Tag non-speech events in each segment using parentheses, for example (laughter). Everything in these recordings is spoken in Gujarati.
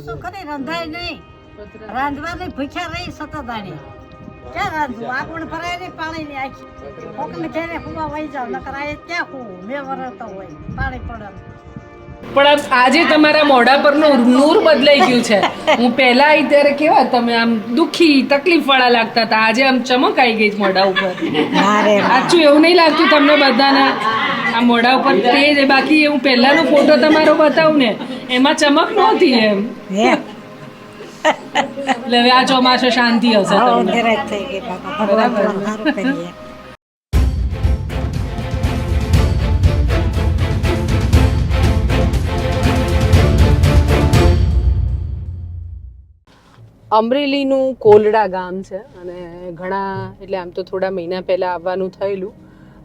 ઓછું કરે? રંધાય નહીં. રાંધવાની ભૂખ્યા રહી સતત આની ક્યાં રાંધવું? આ પણ ભરાય નહીં, પાણી ની આખી. કોકને ઘેરે હુવા વહી જાવ, નકર આ ક્યાં હુવું? મેં વરતો હોય, પાણી પડે. પણ આજે તમારા મોઢા પરનું નૂર બદલાઈ ગયું છે. હું પહેલા આવી ત્યારે કેવા તમે આમ દુખી તકલીફ વાળા લાગતા હતા. આજે આમ ચમક આવી ગઈ મોઢા ઉપર. સાચું એવું નહીં લાગતું તમને બધાને. આ મોઢા ઉપર તેજ બાકી હું પહેલાનો ફોટો તમારો બતાવું ને એમાં ચમક નહોતી એમ. એટલે હવે આ ચોમાસો શાંતિ હશે હવ અમરેલીનું કોલડા ગામ છે અને ઘણા, એટલે આમ તો થોડા મહિના પહેલાં આવવાનું થયેલું.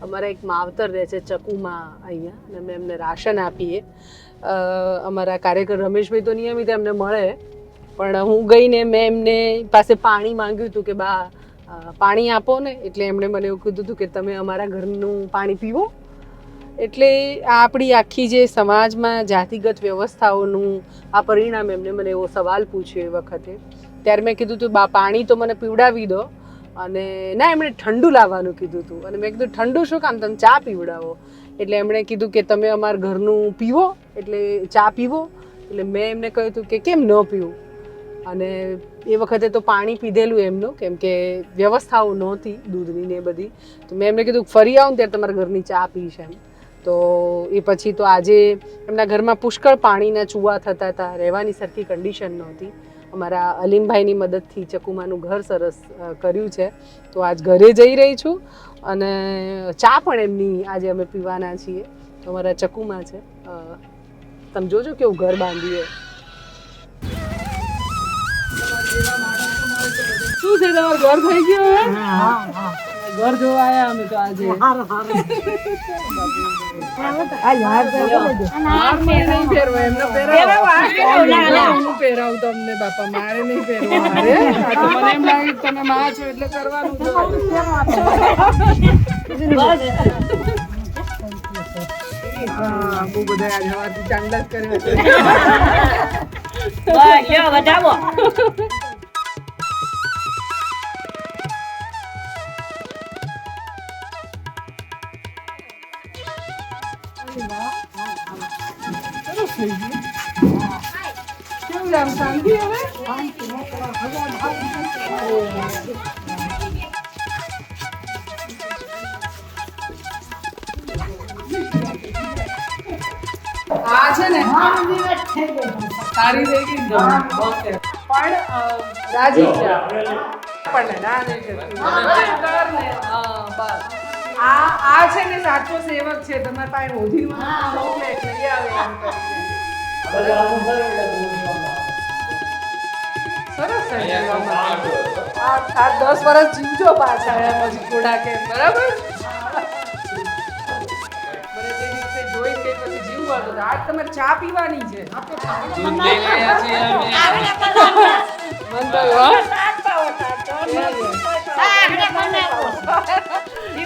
અમારા એક માવતર રહે છે ચકુમાં અહીંયા, અને અમે એમને રાશન આપીએ. અમારા કાર્યકર રમેશભાઈ તો નિયમિત એમને મળે, પણ હું ગઈને મેં એમને પાસે પાણી માંગ્યું હતું કે, બા પાણી આપો ને. એટલે એમણે મને એવું કીધું હતું કે, તમે અમારા ઘરનું પાણી પીવો. એટલે આ આપણી આખી જે સમાજમાં જાતિગત વ્યવસ્થાઓનું આ પરિણામ એમને મને એવો સવાલ પૂછ્યો એ વખતે. ત્યારે મેં કીધું હતું બા, પાણી તો મને પીવડાવી દો. અને ના, એમણે ઠંડુ લાવવાનું કીધું હતું અને મેં કીધું, ઠંડુ શું કામ? તમે ચા પીવડાવો. એટલે એમણે કીધું કે, તમે અમારા ઘરનું પીવો. એટલે ચા પીવો. એટલે મેં એમને કહ્યું હતું કે, કેમ ન પીવું? અને એ વખતે તો પાણી પીધેલું એમનું, કેમ કે વ્યવસ્થાઓ નહોતી દૂધની ને બધી. તો મેં એમને કીધું, ફરી આવું ત્યારે તમારા ઘરની ચા પીશ એમ. તો એ પછી તો આજે એમના ઘરમાં પુષ્કળ પાણીના ચૂવા થતા હતા, રહેવાની સરખી કન્ડિશન નહોતી. અમારા અલીમભાઈની મદદથી ચકુમાનું ઘર સરસ કર્યું છે. તો આજ ઘરે જઈ રહી છું અને ચા પણ એમની આજે અમે પીવાના છીએ. અમારા ચકુમાં છે. તમે જોજો કેવું ઘર બાંધીએ. શું છે તમારું? ઘર થઈ ગયું હા. ઘર જોવા આયા અમે તો આજે. હારું હારું. આ યાર. હું પહેરાવું. તમને બાપા મારે નહીં પહેરવો. હારે. મને એમ લાગે તમે માં છો એટલે કરવાનું. હા, બહુ બધા આજે સવારથી જ કર્યા છે. વધાવો આ છે ને સારી થઈ ગઈ ઓકે. પણ રાજી છે આપણને ના નહીં બસ. આ આ છે ને સાચો સેવક છે. તમારા પાસે ઓધી મોકલે એટલે આવે એમ. સરસ. આ આ દસ વર્ષ જીવજો પાછા એમ પછી થોડા કે બરાબર? મને તે દિવસે જોઈ કે પછી જીવવાનું આજ તમારે ચા પીવાની છે. દૂધ લઈને આવ્યા છીએ અમે. મન તો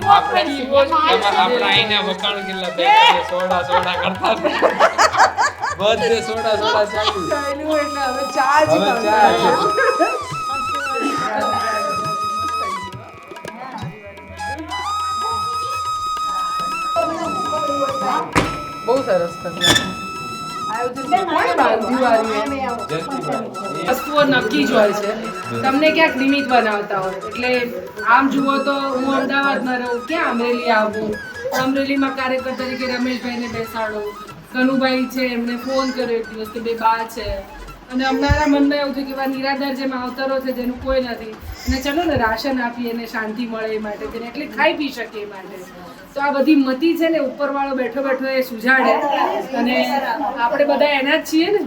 આપણે એમાં આપણે આઈને વખાણ કેટલા બેસીને સોડા સોડા કરતા હતા. બધે સોડા સોડા ચાલુ ચાલ્યું એટલે હવે ચા જ હવે ચા છે. બહુ સરસ વસ્તુઓ નક્કી જ હોય છે. તમને ક્યાંક નિમિત્ત બનાવતા હોય. એટલે આમ જુઓ તો હું અમદાવાદમાં રહું ક્યાં અમરેલી આવું? અમરેલીમાં કાર્યકર તરીકે રમેશભાઈને બેસાડો. કનુભાઈ છે, એમને ફોન કર્યો એક દિવસ કે બે બા છે. અને અમારા મનમાં એવું થયું કે એવા નિરાધાર જે માવતરો છે, જેનું કોઈ નથી. અને ચલો ને રાશન આપીએ એને શાંતિ મળે એ માટે તેને એટલે ખાઈ પી શકે એ માટે. તો આ બધી મતી છે ને, ઉપરવાળો બેઠો બેઠો એ સુજાડે. અને આપણે બધા એના જ છીએ ને.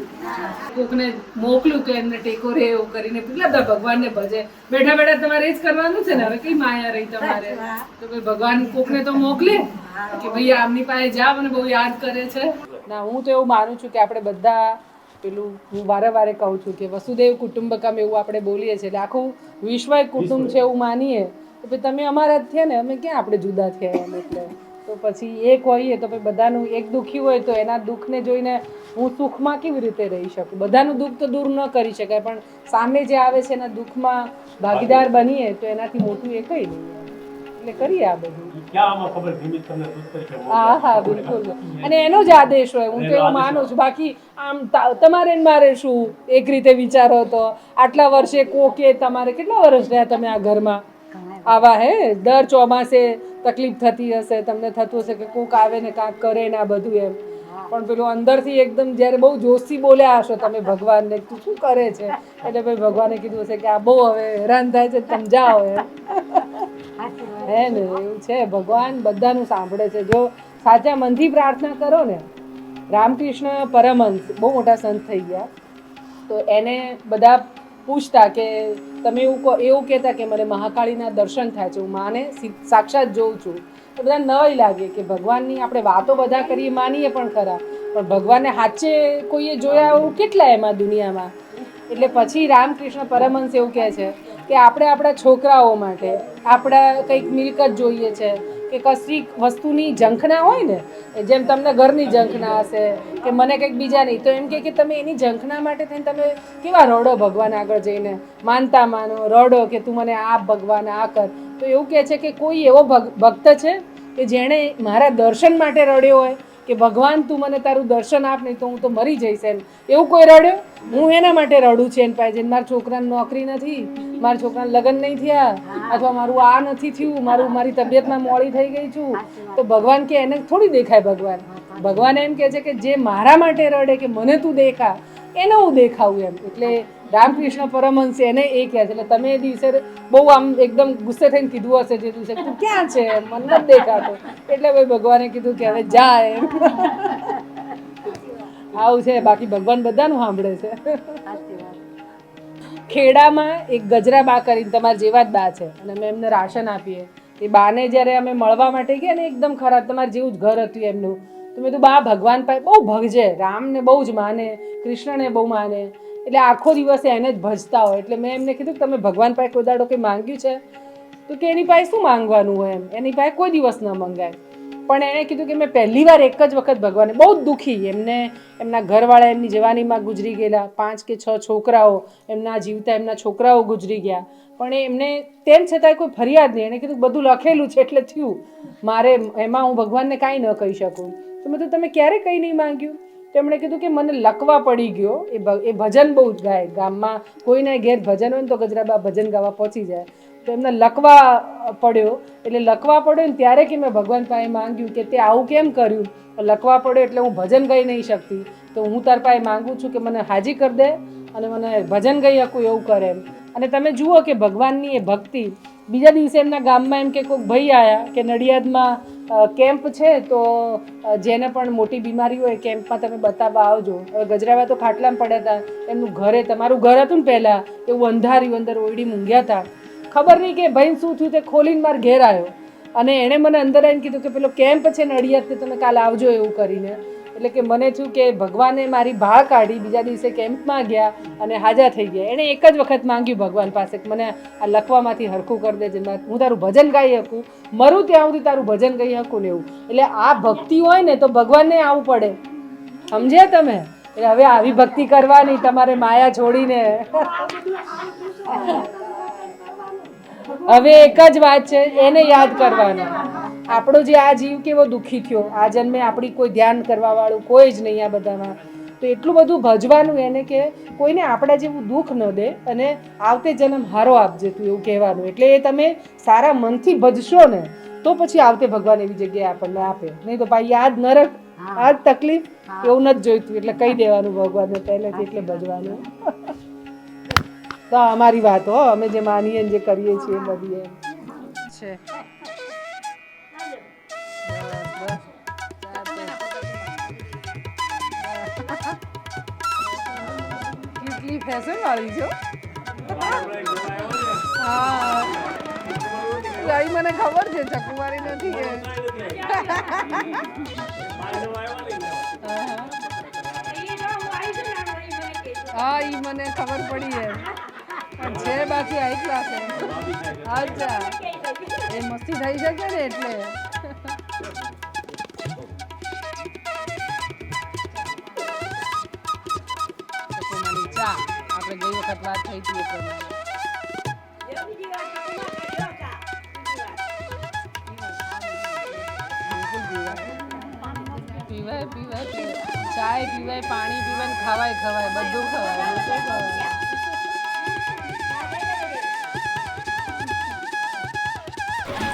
કોકને મોકલું કે એમને ટેકો રે એવું કરીને કેટલા બધા ભગવાનને ભજે. બેઠા બેઠા તમારે એ જ કરવાનું છે ને, હવે કઈ માયા રહી તમારે? તો ભાઈ ભગવાન કોકને તો મોકલે કે ભાઈ આમની પાસે જાવ અને બહુ યાદ કરે છે. ના હું તો એવું માનું છું કે આપણે બધા પેલું હું વારે વારે કહું છું કે વસુદેવ કુટુંબકમ એવું આપણે બોલીએ છીએ. એટલે આખું વિશ્વ એક કુટુંબ છે એવું માનીએ. તો પછી તમે અમારા જ થયા ને અમે ક્યાં આપણે જુદા થયા એમ એટલે. તો પછી એક હોઈએ તો પછી બધાનું એક દુઃખી હોય તો એના દુઃખને જોઈને હું સુખમાં કેવી રીતે રહી શકું? બધાનું દુઃખ તો દૂર ન કરી શકાય પણ સામે જે આવે છે એના દુઃખમાં ભાગીદાર બનીએ તો એનાથી મોટું એ કંઈ નહીં. એટલે કરીએ આ બધું. હા હા બિલકુલ. અને એનો જ આદેશ હોય હું તો એવું માનું છું. બાકી આમ તમારે ને મારે શું એક રીતે વિચારો તો? આટલા વર્ષે કોકે તમારે કેટલા વર્ષ રહ્યા તમે આ ઘરમાં? આવા હે? દર ચોમાસે તકલીફ થતી હશે તમને થતું હશે કે કોક આવે ને કાંક કરે ને આ બધું એમ. પણ પેલું અંદરથી એકદમ જ્યારે બહુ જોશથી બોલ્યા હશો તમે ભગવાનને, તું શું કરે છે? એટલે ભાઈ ભગવાને કીધું હશે કે આ બહુ હવે હેરાન થાય છે, તમે એમ. હે ને, એવું છે. ભગવાન બધાનું સાંભળે છે. જો સાચા મનથી પ્રાર્થના કરો ને, રામકૃષ્ણ પરમહંસ, બહુ મોટા સંત થઈ ગયા. તો એને બધા પૂછતા કે તમે એવું એવું કહેતા કે મને મહાકાળીના દર્શન થાય છે. હું માને સાક્ષાત જોઉં છું. બધા નવાઈ લાગે કે ભગવાનની આપણે વાતો બધા કરીએ, માનીએ પણ ખરા. પણ ભગવાનને સાચે કોઈએ જોયા એવું કેટલા એમાં દુનિયામાં? એટલે પછી રામકૃષ્ણ પરમહંસ એવું કહે છે કે આપણે આપણા છોકરાઓ માટે, આપણા કંઈક મિલકત જોઈએ છે, કે કશી વસ્તુની ઝંખના હોય ને જેમ તમને ઘરની ઝંખના હશે, કે મને કંઈક બીજા નહીં, તો એમ કે તમે એની ઝંખના માટે થઈને તમે કેવા રડો ભગવાન આગળ જઈને? માનતા માનો, રડો કે તું મને આ ભગવાન આ કર. તો એવું કહે છે કે કોઈ એવો ભક્ત છે કે જેણે મારા દર્શન માટે રડ્યો હોય કે ભગવાન તું મને તારું દર્શન આપ નહીં તો હું તો મરી જઈશ એમ. એવું કોઈ રડ્યો? હું એના માટે રડું છું એને પાસે મારા છોકરાને નોકરી નથી, મારા છોકરાને લગ્ન નહીં થયા, અથવા મારું આ નથી થયું, મારું, મારી તબિયતમાં મોડી થઈ ગઈ છું, તો ભગવાન કે એને થોડી દેખાય ભગવાન. ભગવાન એમ કહે છે કે જે મારા માટે રડે કે મને તું દેખા, એને હું દેખાવું એમ. એટલે રામકૃષ્ણ પરમહંસ એને એ કહે છે એટલે તમે એ દિવસે બહુ આમ એકદમ ગુસ્સે થઈને કીધું હશે જે દિવસે. તું ક્યાં છે? મને નથી દેખાતો. એટલે ભાઈ ભગવાને કીધું કે હવે જા એમ. આવું છે બાકી ભગવાન બધાનું સાંભળે છે. ખેડામાં એક ગજરા બા કરીને તમારા જેવા જ બા છે. અને અમે એમને રાશન આપીએ. એ બાને જ્યારે અમે મળવા માટે ગયા ને એકદમ ખરાબ તમારે જેવું જ ઘર હતું એમનું. તો મેં તો બા ભગવાન પાસે બહુ ભગજે રામને બહુ જ માને કૃષ્ણને બહુ માને. એટલે આખો દિવસ એને જ ભજતા હોય. એટલે મેં એમને કીધું કે તમે ભગવાન પાસે કોઈ દાડો કંઈ માંગ્યું છે? તો કે એની પાસે શું માંગવાનું હોય એમ? એની પાસે કોઈ દિવસ ન મંગાય. પણ એણે કીધું કે મેં પહેલી વાર એક જ વખત ભગવાને બહુ દુઃખી. એમને, એમના ઘરવાળા એમની જવાનીમાં ગુજરી ગયેલા. પાંચ કે છ છોકરાઓ એમના જીવતા એમના છોકરાઓ ગુજરી ગયા. પણ એમને તેમ છતાંય કોઈ ફરિયાદ નહીં. એણે કીધું બધું લખેલું છે એટલે થયું. મારે એમાં હું ભગવાનને કાંઈ ન કહી શકું. તો મેં તો તમે ક્યારે કંઈ નહીં માંગ્યું? તો એમણે કીધું કે મને લકવા પડી ગયો. એ એ ભજન બહુ જ ગાય. ગામમાં કોઈને ઘેર ભજન હોય ને તો ગજરાબા ભજન ગાવા પહોંચી જાય. તો એમને લકવા પડ્યો. એટલે લકવા પડ્યો ને ત્યારે કે મેં ભગવાન પાસે માંગ્યું કે તે આવું કેમ કર્યું? લકવા પડ્યો એટલે હું ભજન ગાઈ નહીં શકતી. તો હું તાર પાસે માંગુ છું કે મને હાજી કરી દે અને મને ભજન ગાઈ શકું એવું કરે એમ. અને તમે જુઓ કે ભગવાનની એ ભક્તિ બીજા દિવસે એમના ગામમાં એમ કે કોઈક ભાઈ આવ્યા કે નડિયાદમાં કેમ્પ છે, તો જેને પણ મોટી બીમારી હોય, કેમ્પમાં તમે બતાવવા આવજો. હવે ગજરાવા તો ખાટલામાં પડ્યા હતા. એમનું ઘરે, તમારું ઘર હતું ને પહેલાં, એવું અંધાર્યું, અંદર ઓયડી મૂંગ્યા હતા. ખબર નહીં કે ભાઈ શું થયું તે ખોલીને માર ઘેર આવ્યો અને એણે મને અંદર આવીને કીધું કે પેલો કેમ્પ છે નડિયાદ તે તમે કાલે આવજો એવું કરીને. એટલે કે મને થયું કે ભગવાને મારી ભાળ કાઢી બીજા દિવસે કેમ્પમાં ગયા અને હાજા થઈ ગયા. એણે એક જ વખત માંગ્યું ભગવાન પાસે કે મને આ લખવામાંથી હરખું કરી દેજે હું તારું ભજન ગાઈ શકું, મરું ત્યાં સુધી તારું ભજન ગાઈ શકું ને એવું. એટલે આ ભક્તિ હોય ને તો ભગવાનને આવવું પડે. સમજ્યા તમે? એટલે હવે આવી ભક્તિ કરવાની, તમારે માયા છોડીને. (laughs) હવે એક જ વાત છે, એને યાદ કરવાનો. આપણો જે આ જીવ કેવો દુઃખી થયો આ જન્મે આપણી કોઈ ધ્યાન કરવા વાળું કોઈ જ નહીં આ બધામાં. તો એટલું બધું ભજવાનું એને કે કોઈને આપણા જેવું દુઃખ ન દે અને આવતે જન્મ હારો આપજે તું એવું કહેવાનું. એટલે એ તમે સારા મનથી ભજશો ને તો પછી આવતે ભગવાન એવી જગ્યાએ આપણને આપે. નહીં તો ભાઈ યાદ નરક આ જ તકલીફ એવું નથી જોઈતું. એટલે કહી દેવાનું ભગવાનને પહેલેથી એટલે ભજવાનું. તો અમારી વાત હો અમે જે માનીએ જે કરીએ છીએ એ બધી છે. ફેશન વાળી છો? હા. કઈ મને ખબર છે ચકુમારી નથી એ. હા, એ મને ખબર પડી છે પણ છે બાકી હાઈ ક્લાસ અચ્છા. એ મસ્તી થઈ શકે ને એટલે? થઈ ગયું પ્રમાણે. પીવાય પીવાય ચાય પીવાય, પાણી પીવાય, ખવાય ખવાય, બધું ખવાય. બધું ખવાય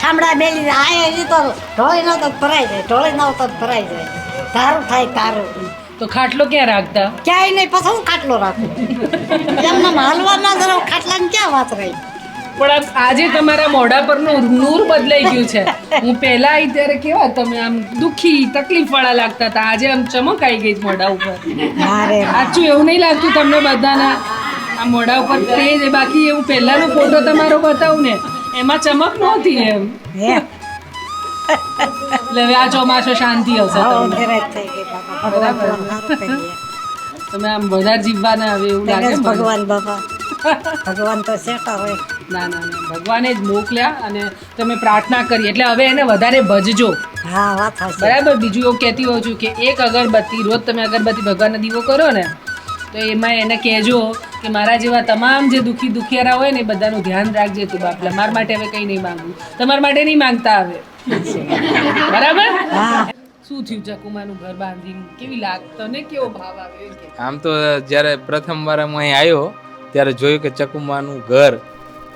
ઠામડા બેલી આ એ તો ઢોળી ન તો ભરાઈ જાય ઢોળી ન તો ભરાઈ જાય. તારું થાય તારું તો ખાટલો ક્યાં રાખતા? ક્યાંય નહીં પછી હું ખાટલો રાખું? એમને હલવા ના જરા ખાટલાની ક્યાં વાત રહી? પણ આજે તમારા મોઢા પરનું નૂર બદલાઈ ગયું છે. હું પહેલા આવી ત્યારે કેવા તમે આમ દુખી તકલીફ વાળા લાગતા હતા. આજે આમ ચમક આવી ગઈ મોઢા ઉપર. મારે. સાચું એવું નહીં લાગતું તમને બધાના. આ મોઢા ઉપર તેજ બાકી એવું પહેલાનો ફોટો તમારો બતાવું ને એમાં ચમક નહોતી એમ. એટલે હવે આ ચોમાસો શાંતિ કરીએ તમે આમ વધારે જીવવાના હવે એવું લાગે ભગવાન બાપા. ભગવાન તો શેઠા હોય. ના ના ના ભગવાને જ મોકલ્યા અને તમે પ્રાર્થના કરી. એટલે હવે એને વધારે ભજજો. હા વાત બરાબર? બીજું એવું કહેતી હોઉં છું કે એક અગરબત્તી રોજ તમે અગરબત્તી ભગવાનનો દીવો કરો ને તો એમાં એને કહેજો કે મારા જેવા તમામ જે દુઃખી દુખિયારા હોય ને એ બધાનું ધ્યાન રાખજે તું બાપલા. મારા માટે હવે કંઈ નહીં માગવું તમારા માટે નહીં માંગતા હવે. (laughs) બરાબર? શું થયું ચકુમાનું ઘર બાંધીને? કેવી લાગ? તને કેવો ભાવ આવ્યો આમ તો જ્યારે પ્રથમ વાર હું અહીં આવ્યો ત્યારે જોયું કે ચકુમાનું ઘર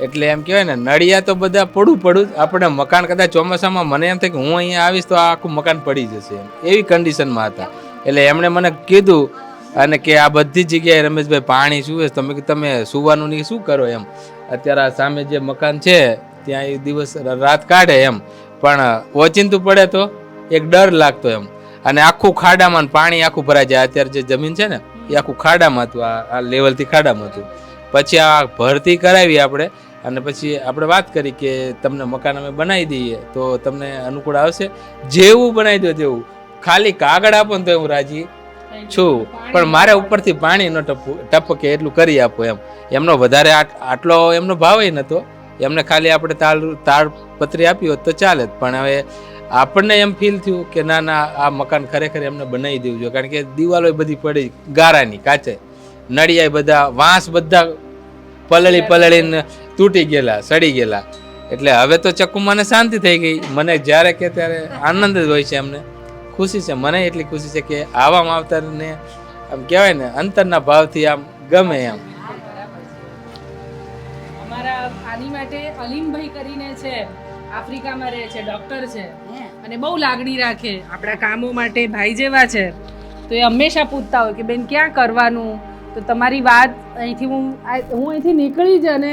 એટલે એમ કહેવાય ને નળિયા તો બધા પડું પડું આપણે મકાન કદાચ ચોમાસામાં મને એમ થાય કે હું અહીંયા આવીશ તો આ આખું મકાન પડી જશે એવી કન્ડિશનમાં હતા. એટલે એમણે મને કીધું અને કે આ બધી જગ્યાએ રમેશભાઈ પાણી શું તમે તમે સુવાનું નહીં શું કરો એમ? અત્યારે સામે જે મકાન છે ત્યાં એ દિવસ રાત કાઢે એમ. પણ ઓચિંતું પડે તો એક ડર લાગતો એમ. અને આખું ખાડામાં પાણી આખું ભરાઈ જાય. અત્યારે જે જમીન છે ને, એ આખું ખાડામાં હતું. આ લેવલથી ખાડામાં હતું. પછી આ ભરતી કરાવી આપણે અને પછી આપણે વાત કરી કે તમને મકાન અમે બનાવી દઈએ તો તમને અનુકૂળ આવશે. જેવું બનાવી દો તેવું. ખાલી કાગળ આપો ને તો હું રાજી છું. પણ મારે ઉપરથી પાણી ન ટપકે એટલું કરી આપો એમ. એમનો વધારે આટ- આટલો એમનો ભાવ નતો એમને ખાલી આપણે તાળ તાળપત્રી આપી હોત તો ચાલે. પણ હવે આપણને એમ ફીલ થયું કે ના ના આ મકાન ખરેખર એમને બનાવી દેવું જોઈએ. કારણ કે દિવાલો બધી પડી ગારાની કાચે. નળિયા બધા વાંસ બધા પલળી પલળીને તૂટી ગયેલા સડી ગયેલા. એટલે હવે તો ચકુમાને શાંતિ થઈ ગઈ. મને જ્યારે કે ત્યારે આનંદ જ હોય છે એમને. ખુશી છે મને એટલી ખુશી છે કે આવા માવતરને આમ કહેવાય ને અંતરના ભાવથી આમ ગમે એમ. આની માટે અલીમભાઈ કરીને છે આફ્રિકામાં રહે છે ડોક્ટર છે. અને બહુ લાગણી રાખે આપણા કામો માટે ભાઈ જેવા છે. તો એ હંમેશા પૂછતા હોય કે બેન ક્યાં કરવાનું? તો તમારી વાત અહીંથી હું હું અહીંથી નીકળી જ અને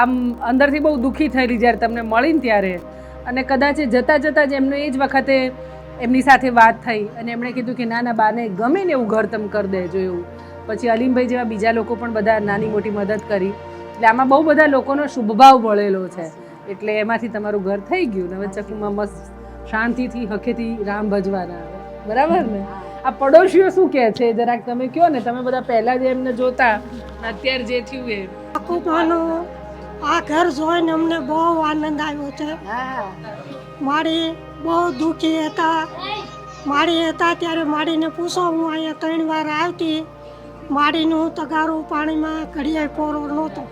આમ અંદરથી બહુ દુઃખી થયેલી જ્યારે તમને મળીને ત્યારે. અને કદાચ જતાં જતાં જ એમને એ જ વખતે એમની સાથે વાત થઈ અને એમણે કીધું કે ના ના બાને ગમે ને એવું ઘર તમે કરી દેજો એવું. પછી અલીમભાઈ જેવા બીજા લોકો પણ બધા નાની મોટી મદદ કરી. એટલે આમાં બહુ બધા લોકોનો શુભભાવ વળેલો છે. એટલે એમાંથી તમારું ઘર થઈ ગયું. ને હવે ચકુમાં મસ્ત શાંતિથી, હખેથી રામ ભજવાના આવે. બરાબર ને? આ પડોશીઓ શું કહે છે? જરાક તમે કહો ને, તમે બધા પહેલા જે એમને જોતા, અત્યારે જે થયું એ. કુપાનું આ ઘર જોઈને અમને બહુ આનંદ આવ્યો છે. મારી બહુ દુઃખી હતા. માડી હતા ત્યારે માડીને પૂછો, હું અહીંયા ત્રણ વાર આવતી. માડીનું તગારું પાણીમાં ઘડિયાળ પોરો નહોતો.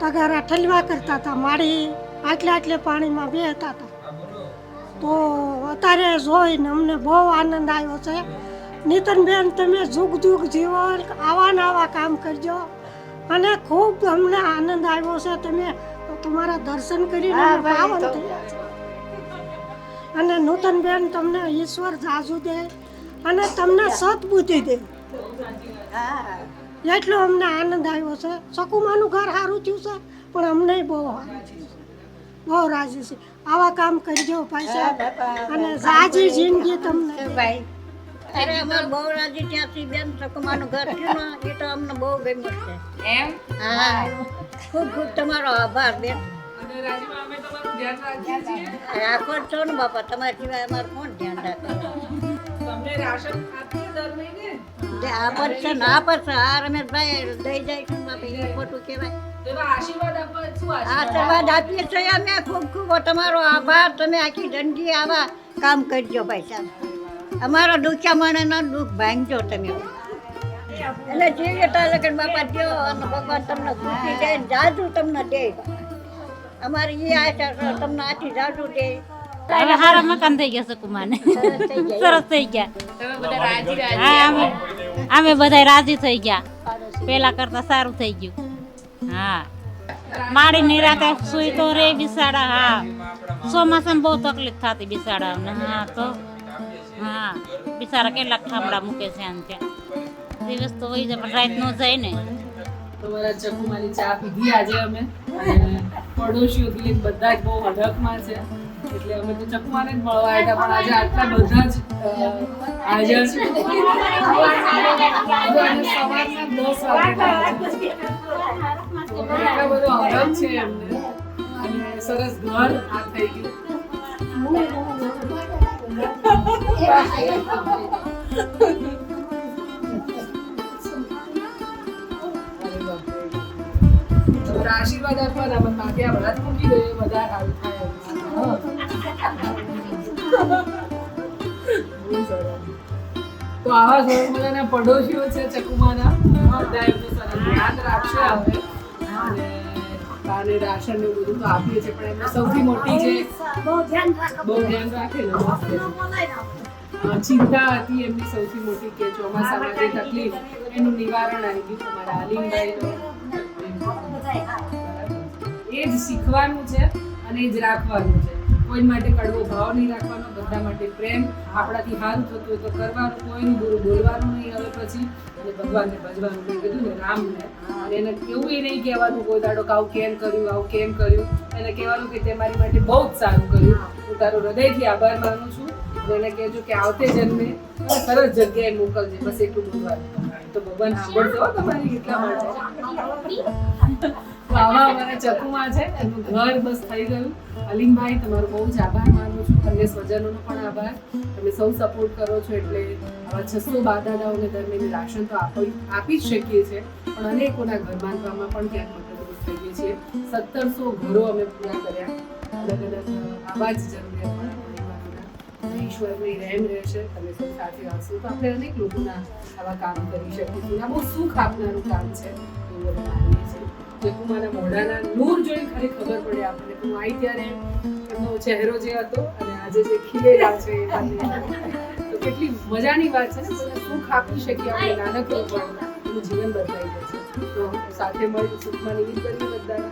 તગારા ઠલવા કરતા હતા માડી આટલે આટલે પાણીમાં બેહતા હતા. તો અત્યારે જોઈને અમને બહુ આનંદ આવ્યો છે. નીતનબેન તમે જુગ જુગ જીવો આવા આવા કામ કરજો. અને ખૂબ અમને આનંદ આવ્યો છે. તમે તમારા દર્શન કરીને પાવન થયા છે. અને નૂતનબેન તમને ઈશ્વર જાજુ દે અને તમને સદબુદ્ધિ દે. એટલો અમને આનંદ આવ્યો છે. સકુમાનું ઘર સારું થયું છે પણ અમને બહુ સારું થયું છે બહુ રાજી છે. આવા કામ કરજો પાછા અને સાજી જિંદગી તમને ભાઈ અરે અમારે બહુ રાજી ત્યાંથી બેન. સકુમાનું ઘર થયું એ તો અમને બહુ ગમ્યું છે. એમ? હા. ખૂબ ખૂબ તમારો આભાર બેન. અમે રાખો છો ને બાપા તમારા સિવાય અમારું કોણ ધ્યાન રાખે? તમને રાશન આપીએ દર મહિને? આપત છે ને આપત છે. આ રમેશભાઈ દઈ જાય છે બાપા એ ખોટું કહેવાય. આશીર્વાદ આપીએ છીએ અમે. ખૂબ ખૂબ તમારો આભાર. તમે આખી દંડી આવા કામ કરજો ભાઈ સાહેબ. અમારા દુખ્યા માણસના દુઃખ ભાંગજો તમે. એટલે જીવે લગન બાપા દ્યો અને ભગવાન તમને ખુશી દે જાજુ તમને દે. અમારી એ આશા તમને આથી જાજુ દે. હવે હારા મકાન થઈ ગયા સુકુમાને સરસ થઈ ગયા. હા અમે અમે બધા રાજી થઈ ગયા. પેલા કરતા સારું થઈ ગયું. હા. મારી નિરાતે સુઈ તો રે બિસાડા હા. ચોમાસામાં બહુ તકલીફ થતી બિસાડાને હા તો હા. બિચારા કેટલાક થાંભલા મૂકે છે આમ ત્યાં દિવસ તો હોય છે પણ રાત નો જાય ને. તમારા ચકુમાની ચા પીધી આજે અમે. પડોશીઓ બધા બહુ હડકમાં છે. એટલે અમે તો ચકમાને જ મળવા આવ્યા પણ આજે આટલા બધા જ હાજર છે. સવારના એટલો બધો હડક છે એમને. અને સરસ ઘર આ થઈ ગયું. આશીર્વાદ આપવાના પણ બાકી આ વ્રત મૂકી દઈએ, બધા સારું થાય. તો આવા સરસ મજાના પડોશીઓ છે ચકુમાના. રાખશે અને રાશન ને બધું તો છીએ સૌથી મોટી જે ચિંતા હતી એમની સૌથી મોટી કે ચોમાસામાં જે તકલીફ, એનું નિવારણ આવી ગયું તમારા અલીમભાઈ એ જ શીખવાનું છે અને એ જ રાખવાનું છે. કોઈ માટે કડવો ભાવ નહીં રાખવાનો બધા માટે પ્રેમ આપણાથી સારું થતું હોય તો કરવાનું કોઈનું ગુરુ બોલવાનું નહીં. હવે પછી અને ભગવાનને ભજવાનું કીધું ને રામને. અને એને એવું એ નહીં કહેવાનું કોઈ દાડો કે આવું કેમ કર્યું આવું કેમ કર્યું. એને કહેવાનું કે તે મારી માટે બહુ જ સારું કર્યું. હું તારો હૃદયથી આભાર માનું છું. એને કહેજો કે આવતે જન્મે સરસ જગ્યાએ મોકલજે. બસ એટલું બોલવાનું તો ભગવાન સાંભળતો તમારી એટલા માટે. તો આવા અમારા ચકુમાં છે. એનું ઘર બસ થઈ ગયું. અલીમભાઈ, તમારો બહુ જ આભાર માનું છું. અન્ય સ્વજનોનો પણ આભાર. તમે સૌ સપોર્ટ કરો છો એટલે આવા છસો બાદાદાઓને દરમિયાન રાશન તો આપી આપી જ શકીએ છીએ. પણ અનેકોના ઘર બાંધવામાં પણ ક્યાંક મદદરૂપ થઈએ છીએ. સત્તરસો ઘરો અમે પૂરા કર્યા. અલગ અલગ આવા જ જરૂરિયાત ઈશ્વરની રહેમ રહેશે. તમે સાથે આવશો તો આપણે અનેક લોકોના આવા કામ કરી શકીશું. આ બહુ સુખ આપનારું કામ છે. માનીએ છીએ મોઢાના નૂર જોઈ ખરી ખબર પડે આપણને. હું આવી ત્યારે એમનો ચહેરો જે હતો અને આજે જે ખીલેલા છે તો કેટલી મજાની વાત છે ને. સુખ આપી શકીએ આપણે નાનકડું પણ. એનું જીવન બદલાઈ છે. તો સાથે મળી સુખમાં નિમિત્ત કરીએ બધા